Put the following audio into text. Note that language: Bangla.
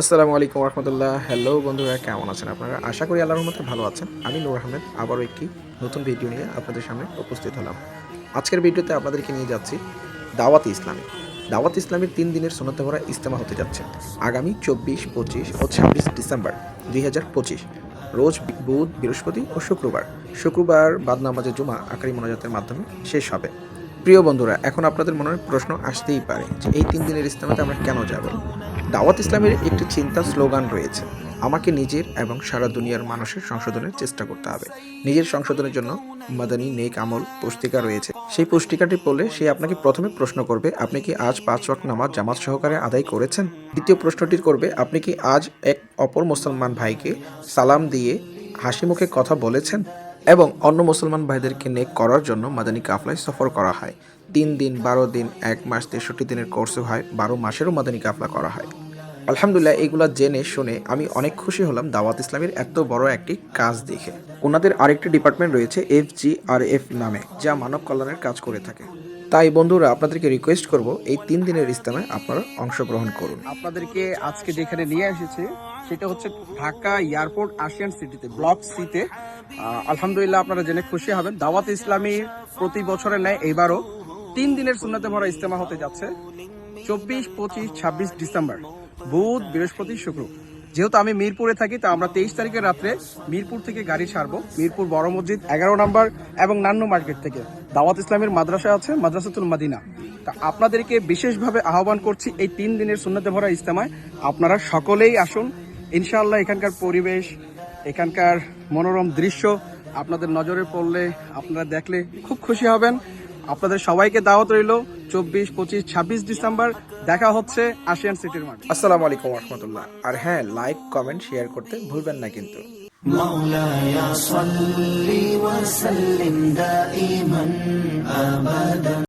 আসসালামু আলাইকুম রহমতুল্লাহ হ্যালো বন্ধুরা, কেমন আছেন আপনারা? আশা করি আল্লাহর মধ্যে ভালো আছেন। আমি নূর আহমেদ, আবারও একটি নতুন ভিডিও নিয়ে আপনাদের সামনে উপস্থিত হলাম। আজকের ভিডিওতে আপনাদেরকে নিয়ে যাচ্ছি দাওয়াত ইসলামী। দাওয়াত ইসলামের তিন দিনের সোনাতে ভরা ইস্তেমা হতে যাচ্ছে। আগামী চব্বিশ, পঁচিশ ও ছাব্বিশ ডিসেম্বর দুই হাজার পঁচিশ, রোজ বুধ, বৃহস্পতি ও শুক্রবার। শুক্রবার বাদ নামাজে জুমা আকারি মোনাজাতের মাধ্যমে শেষ হবে। প্রিয় বন্ধুরা, এখন আপনাদের মনে প্রশ্ন আসতেই পারে যে এই তিন দিনের ইস্তেমাতে আমরা কেন যাব? দাওয়াত ইসলামের একটি চিন্তা স্লোগান রয়েছে, আমাকে নিজের এবং সারা দুনিয়ার মানুষের সংশোধনের চেষ্টা করতে হবে। নিজের সংশোধনের জন্য মাদানী নেক আমল পুস্তিকা রয়েছে। সেই পুস্তিকাটি পড়লে সে আপনাকে প্রথমে প্রশ্ন করবে, আপনি কি আজ পাঁচ ওয়াক্ত নামাজ জামাত সহকারে আদায় করেছেন? দ্বিতীয় প্রশ্নটির করবে, আপনি কি আজ এক অপর মুসলমান ভাইকে সালাম দিয়ে হাসি মুখে কথা বলেছেন? এবং অন্য মুসলমান ভাইদেরকে নেক করার জন্য মাদানী কাফলায় সফর করা হয়। তিন দিন, বারো দিন, এক মাস, তেষট্টি দিনের কোর্সে হয়, বারো মাসেরও মাদানী কাফলা করা হয়। আলহামদুলিল্লাহ, এগুলা জেনে শুনে আমি অনেক খুশি হলাম দাওয়াত ইসলামের এত বড় একটি কাজ দেখে। ওনাদের আরেকটি ডিপার্টমেন্ট রয়েছে এফ জি আর এফ নামে, যা মানব কল্যাণের কাজ করে থাকে। তাই বন্ধুরা, আপনাদেরকে রিকোয়েস্ট করব, এই তিন দিনের ইস্তেমায় আপনারা অংশগ্রহণ করুন। আপনাদেরকে আজকে যেখানে নিয়ে এসেছে, সেটা হচ্ছে ঢাকা এয়ারপোর্ট আসিয়ান সিটিতে, ব্লক সিতে। আলহামদুলিল্লাহ আপনারা জেনে খুশি হবেন, দাওয়াত ইসলামী প্রতি বছরের ন্যায় এবারও তিন দিনের সুন্নাতে ভরা ইস্তেমা হতে যাচ্ছে, চব্বিশ, পঁচিশ, ছাব্বিশ ডিসেম্বর। বুধ, বৃহস্পতি, শুক্র। যেহেতু আমি মিরপুরে থাকি, তা আমরা তেইশ তারিখের রাত্রে মিরপুর থেকে গাড়ি ছাড়বো। মিরপুর বড় মসজিদ, এগারো নম্বর এবং নান্ন মার্কেট থেকে। দাওয়াত ইসলামের মাদ্রাসা আছে মাদ্রাসাতুল মাদিনা। তা আপনাদেরকে বিশেষভাবে আহ্বান করছি এই তিন দিনের সুন্নতে ভরা ইস্তেমায় আপনারা সকলেই আসুন। ইনশাআল্লাহ এখানকার পরিবেশ, এখানকার মনোরম দৃশ্য আপনাদের নজরে পড়লে আপনারা দেখলে খুব খুশি হবেন। আপনাদের সবাইকে দাওয়াত রইল। চব্বিশ পঁচিশ ছাব্বিশ ডিসেম্বর দেখা হচ্ছে আশিয়ান সিটির মাঠে আসসালামু আলাইকুম রহমতুল্লাহ আর হ্যাঁ লাইক কমেন্ট শেয়ার করতে ভুলবেন না কিন্তু مولاي صل وسلم دائما ابدا